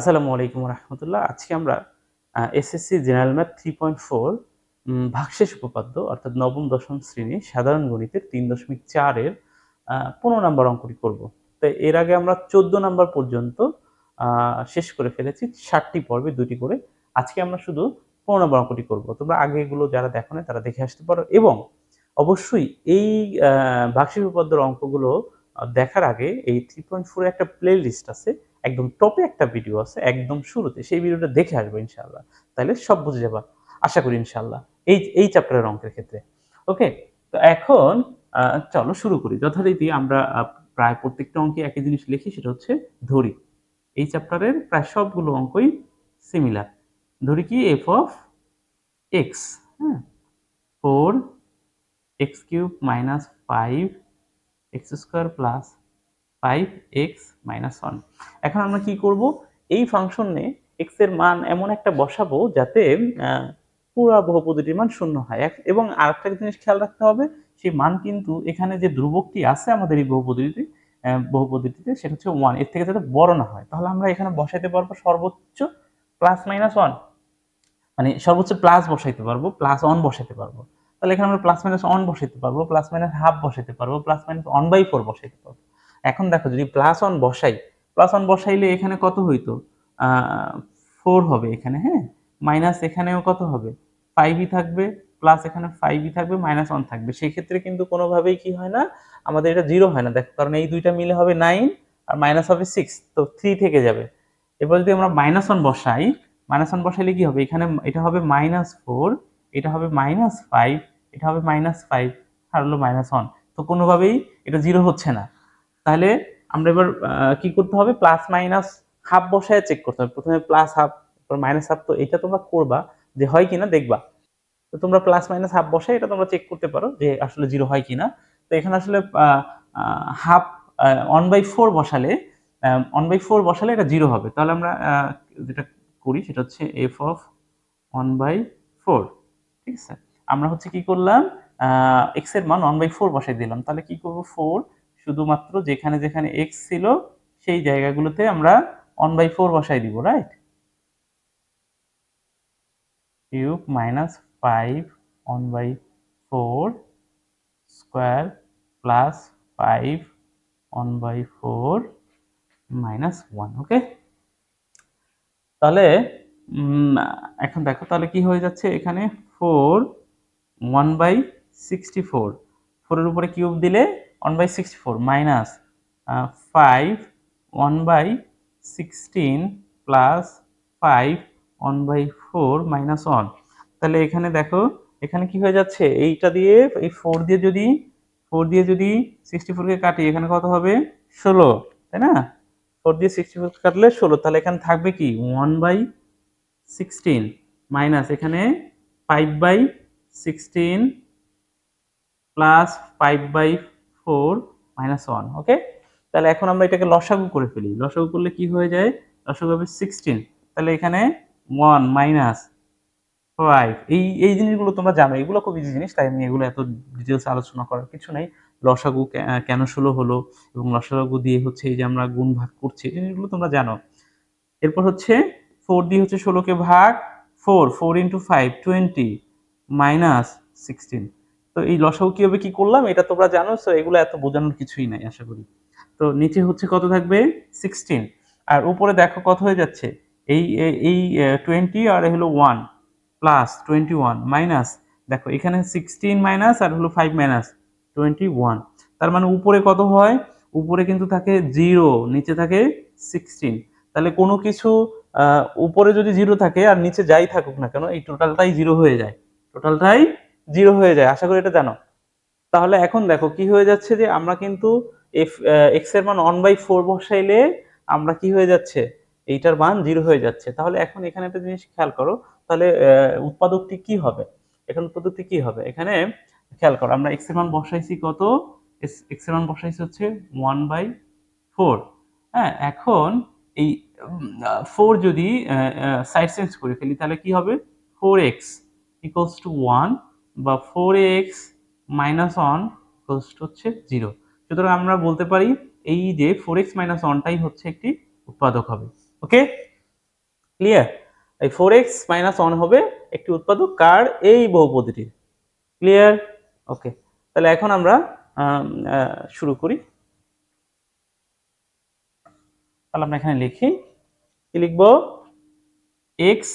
আসসালামু আলাইকুম রহমতুল্লাহ। আজকে আমরা SSC general math three point four ভাগশেষ উপপাদ্য, অর্থাৎ নবম, দশম শ্রেণি, সাধারণ গণিতের তিন দশমিক চারের পনেরো নম্বর অঙ্কটি করব। তো এর আগে আমরা চোদ্দ নম্বর পর্যন্ত শেষ করে ফেলেছি, ষাটটি পর্বে দুটি করে। আজকে আমরা শুধু পনেরো নম্বর অঙ্কটি করব। তোমরা আগে এগুলো যারা দেখো না তারা দেখে আসতে পারো। এবং অবশ্যই এই ভাগশেষ উপপাদ্যর অঙ্কগুলো দেখার আগে এই থ্রি পয়েন্ট ফোরের একটা প্লে লিস্ট আছে। একদম টপে একটা ভিডিও আছে, একদম শুরুতে, সেই ভিডিওটা দেখে আসব ইনশাল্লাহ তাহলে সব বুঝে যাবা। আশা করি ইনশাল্লাহ এই এই চ্যাপ্টারের অঙ্কের ক্ষেত্রে। ওকে তো এখন চলো শুরু করি। যথারীতি আমরা প্রায় প্রত্যেকটা অঙ্কে একই জিনিস লিখি, সেটা হচ্ছে ধরি। এই চ্যাপ্টারের প্রায় সবগুলো অঙ্কই সিমিলার ধরি কি? এফ অফ এক্স হ্যাঁ? Four X cube minus five X square plus five X minus one এখন আমরা কি করব? এই ফাংশনে এক্সের মান এমন একটা বসাবো যাতে পুরা বহুপদীটির মান শূন্য হয়। এবং আরেকটা জিনিস খেয়াল রাখতে হবে সেই মান কিন্তু এখানে যে ধ্রুবকটি আছে আমাদের এই বহুপদীটি আহ, বহুপদীটিতে সেটা হচ্ছে ওয়ানের থেকে যাতে বড় না হয়। তাহলে আমরা এখানে বসাইতে পারব সর্বোচ্চ প্লাস মাইনাস ওয়ান মানে সর্বোচ্চ প্লাস বসাইতে পারব প্লাস অন বসাইতে পারব। তাহলে এখানে আমরা প্লাস মাইনাস অন বসাইতে পারব প্লাস মাইনাস হাফ বসাইতে পারব plus minus one by four বসাইতে পারব। এখন দেখো যদি প্লাস অন বসাই প্লাস ওয়ান বসাইলে এখানে কত হইতো? ফোর হবে এখানে হ্যাঁ? মাইনাস এখানেও কত হবে? ফাইভই থাকবে প্লাস এখানে ফাইভই থাকবে মাইনাস ওয়ান থাকবে। সেই ক্ষেত্রে কিন্তু কোনোভাবেই কি হয় না, আমাদের এটা জিরো হয় না। দেখো, কারণ এই দুইটা মিলে হবে নাইন আর মাইনাস হবে সিক্স তো থ্রি থেকে যাবে। এবার যদি আমরা মাইনাস ওয়ান বসাই মাইনাস ওয়ান বসাইলে কি হবে? এখানে এটা হবে মাইনাস ফোর এটা হবে মাইনাস ফাইভ এটা হবে মাইনাস ফাইভ আর হলো মাইনাস ওয়ান তো কোনোভাবেই এটা জিরো হচ্ছে না। তাহলে আমরা এবার কি করতে হবে? প্লাস মাইনাস হাফ বসায় চেক করতে হবে। প্রথমে প্লাস হাফ মাইনাস হাফ তো এটা তোমরা করবা যে হয় কিনা দেখবা। তো তোমরা প্লাস মাইনাস হাফ বসায় এটা তোমরা চেক করতে পারো যে আসলে জিরো হয় কিনা। তো এখানে আসলে হাফ ওয়ান বাই ফোর বসালে ওয়ান বাই ফোর বসালে এটা জিরো হবে। তাহলে আমরা যেটা করি সেটা হচ্ছে F of one by four ঠিক আছে? আমরা হচ্ছে কি করলাম এক্সের মান ওয়ান বাই ফোর বসাই দিলাম। তাহলে কি করব? ফোর শুধুমাত্র যেখানে যেখানে এক্স ছিল, সেই জায়গাগুলোতে আমরা ওয়ান বাই ফোর বসাই দিব right cube minus five one by four square plus five one by four minus one okay তাহলে এখন দেখো, তাহলে কি হয়ে যাচ্ছে এখানে? Four one by sixty four ফোরের উপরে কিউব দিলে one by sixty four minus five one by sixteen plus five one by four minus one তাহলে এখানে দেখো, এখানে কি হয়ে যাচ্ছে? এইটা দিয়ে, এই ফোর দিয়ে যদি ফোর দিয়ে যদি সিক্সটি ফোরকে কাটি, এখানে কত হবে? ষোলো, তাই না? ফোর দিয়ে সিক্সটি ফোর কাটলে ষোলো, তাহলে এখানে থাকবে কি? ওয়ান বাই সিক্সটিন মাইনাস এখানে five by sixteen plus five by four minus one, okay? তাহলে এখন আমরা এটাকে লসাগু করে ফেলি। লসাগু করলে কি হয়ে যায়? লসাগু হবে সিক্সটিন। তাহলে এখানে ওয়ান মাইনাস ফাইভ, এই এই জিনিসগুলো তোমরা জানো। এগুলো খুব ইজি জিনিস, তাই আমি এগুলো এত ডিটেলস আলোচনা করার কিছু নাই। লসাগু কেন ষোলো হলো এবং লসাগু দিয়ে হচ্ছে এই যে আমরা গুণ ভাগ করছি, এই জিনিসগুলো তোমরা জানো। এরপর হচ্ছে ফোর দিয়ে হচ্ছে ষোলোকে ভাগ four four into five twenty minus sixteen তো এই লসাগু কীভাবে কি করলাম এটা তোমরা জানো তো এগুলো এত বোঝানোর কিছুই নাই, আশা করি। তো নিচে হচ্ছে কত থাকবে? সিক্সটিন আর উপরে দেখো কত হয়ে যাচ্ছে? এই, এই- টোয়েন্টি আর হলো one plus twenty one minus দেখো এখানে সিক্সটিন মাইনাস আর হলো ফাইভ মাইনাস টোয়েন্টি ওয়ান তার মানে উপরে কত হয়? উপরে কিন্তু থাকে জিরো নিচে থাকে সিক্সটিন তাহলে কোনো কিছু উপরে যদি জিরো থাকে আর নিচে যাই থাকুক না কেন, এই টোটালটাই জিরো হয়ে যায়। টোটালটাই জিরো হয়ে যায়। আশা করি এটা জানো। তাহলে এখন দেখো কি হয়ে যাচ্ছে যে আমরা কিন্তু এফ এক্সের মান ওয়ান বাই ফোর বসাইলে আমরা কি হয়ে যাচ্ছে? এইটার মান জিরো হয়ে যাচ্ছে। তাহলে এখন এখানে একটা জিনিস খেয়াল করো। তাহলে উৎপাদকটি কি হবে? এখন উৎপাদকটি কি হবে? এখানে খেয়াল করো। আমরা এক্সের মান বসাইছি কত? এক্সের মান বসাইছি হচ্ছে ওয়ান বাই ফোর হ্যাঁ এখন এই ফোর যদি সাইড চেঞ্জ করে ফেলি, তাহলে কি হবে? Four x equals to one বা ফোর এক্স মাইনাস ওয়ান হচ্ছে জিরো সুতরাং আমরা বলতে পারি এই যে ফোর এক্স মাইনাস ওয়ানটাই হচ্ছে একটি উৎপাদক হবে। ওকে? ক্লিয়ার এই ফোর এক্স মাইনাস ওয়ান হবে একটি উৎপাদক। কার? এই বহুপদীটির। Clear okay. তাহলে এখন আমরা শুরু করি। তাহলে আমরা এখানে লিখি। কি লিখব? X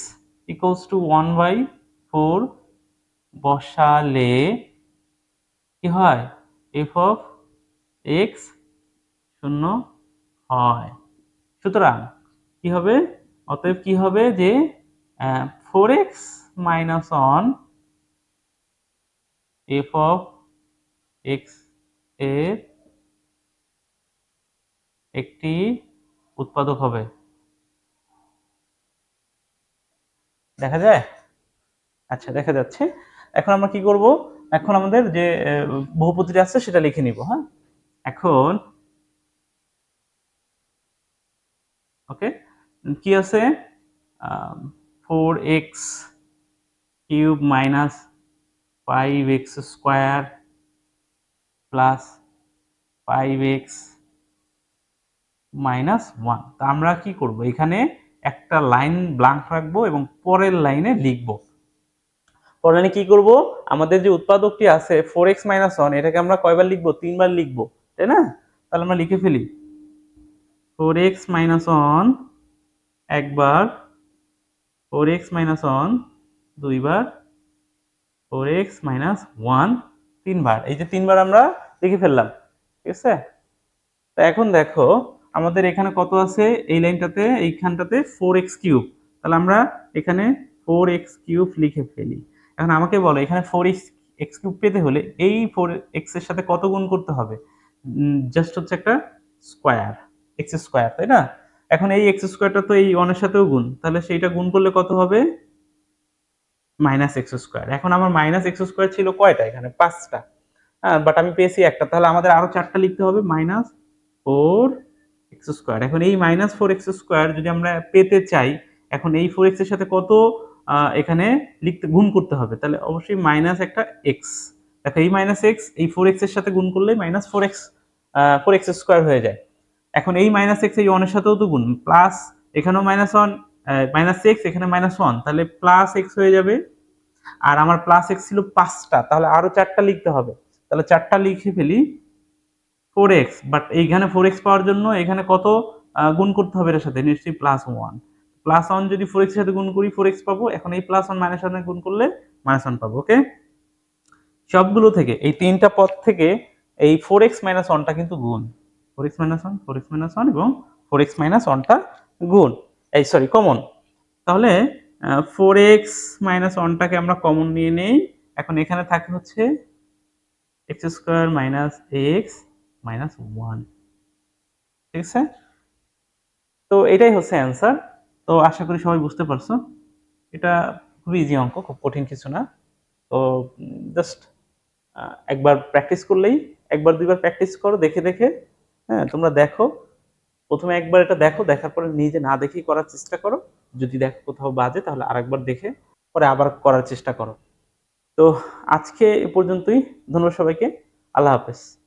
equals to one by four বসালে কি হয়? এফ অফ এক্স শূন্য হয়। সুতরাং কি হবে? অতএব কি হবে যে four x minus one F of এক্সের একটি উৎপাদক হবে। দেখা যায়? আচ্ছা দেখা যাচ্ছে। এখন আমরা কি করব? এখন আমাদের যে বহুপতিটা আছে সেটা লিখে নিব হ্যাঁ? এখন, ওকে, কি আছে? Four x cube minus five x square plus five x minus one তা আমরা কি করব? এখানে একটা লাইন ব্লাঙ্ক রাখব এবং পরের লাইনে লিখব। লাইনে কি করব? আমাদের যে উৎপাদকটি আছে ফোর এক্স মাইনাস ওয়ান এটাকে আমরা কয়বার লিখব? তিনবার লিখব, তাই না? তাহলে আমরা লিখে ফেলি। ফোর এক্স মাইনাস ওয়ান একবার ফোর এক্স মাইনাস ওয়ান দুইবার ফোর এক্স মাইনাস ওয়ান তিনবার। এই যে তিনবার আমরা লিখে ফেললাম, ঠিক আছে? তো এখন দেখো, আমাদের এখানে কত আছে? এই লাইনটাতে, এইখানটাতে ফোর এক্স কিউব তাহলে আমরা এখানে ফোর এক্স কিউব লিখে ফেলি। এখন আমাকে বলো, এখানে ফোর এক্স এক্স কিউব পেতে হলে এই ফোর এক্সের সাথে কত গুণ করতে হবে? জাস্ট হচ্ছে একটা স্কোয়ার এক্স স্কোয়ার তাই না? এখন এই এক্স স্কোয়ারটা তো এই ওয়ানের সাথেও গুণ, তাহলে সেইটা গুণ করলে কত হবে? মাইনাস এক্স স্কোয়ার এখন আমার মাইনাস এক্স স্কোয়ার ছিল কয়টা এখানে? পাঁচটা। হ্যাঁ বাট আমি পেয়েছি একটা, তাহলে আমাদের আরও চারটা লিখতে হবে মাইনাস ফোর এক্স স্কোয়ার এখন এই মাইনাস ফোর এক্স স্কোয়ার যদি আমরা পেতে চাই, এখন এই ফোর এক্সের সাথে কত এখানে লিখতে গুণ করতে হবে। তাহলে অবশ্যই মাইনাস একটা এক্স দেখো এই মাইনাস এক্স এই ফোর এক্সের সাথে গুণ করলে minus four x four x square হয়ে যায়। এখন এই মাইনাস এক্স এই ওয়ানের সাথেও তো গুণ। প্লাস এখানেও মাইনাস ওয়ান মাইনাস এক্স এখানে মাইনাস ওয়ান তাহলে প্লাস এক্স হয়ে যাবে। আর আমার প্লাস এক্স ছিল পাঁচটা। তাহলে আরও চারটা লিখতে হবে। তাহলে চারটা লিখে ফেলি ফোর এক্স বাট এইখানে ফোর এক্স পাওয়ার জন্য এখানে কত গুণ করতে হবে এর সাথে? নিশ্চয়ই প্লাস ওয়ান প্লাস ওয়ান যদি ফোর এক্স সাথে গুণ করি ফোর এক্স পাবো। এখন এই প্লাস ওয়ান মাইনাস ওয়ানে গুণ করলে মাইনাস ওয়ান পাবো ওকে সবগুলো থেকে, এই তিনটা পদ থেকে এই ফোর এক্স মাইনাস ওয়ানটা কিন্তু গুণ। Four x minus one four x minus one এবং ফোর এক্স মাইনাস ওয়ানটা গুণ। এই সরি কমন তাহলে ফোর এক্স মাইনাস ওয়ানটাকে আমরা কমন নিয়ে নেই। এখন এখানে থাকে হচ্ছে x square minus x minus one ঠিক আছে? তো এটাই হচ্ছে অ্যান্সার তো আশা করি সবাই বুঝতে পারছ। এটা খুবই ইজি অঙ্ক, খুব কঠিন কিছু না। তো জাস্ট একবার প্র্যাকটিস করলেই, একবার দুইবার প্র্যাকটিস করো, দেখে দেখে হ্যাঁ তোমরা দেখো। প্রথমে একবার এটা দেখো, দেখার পরে নিজে না দেখেই করার চেষ্টা করো। যদি দেখো কোথাও বাজে, তাহলে আরেকবার দেখে, পরে আবার করার চেষ্টা করো। তো, আজকে এ পর্যন্তই। ধন্যবাদ সবাইকে। আল্লাহ হাফেজ।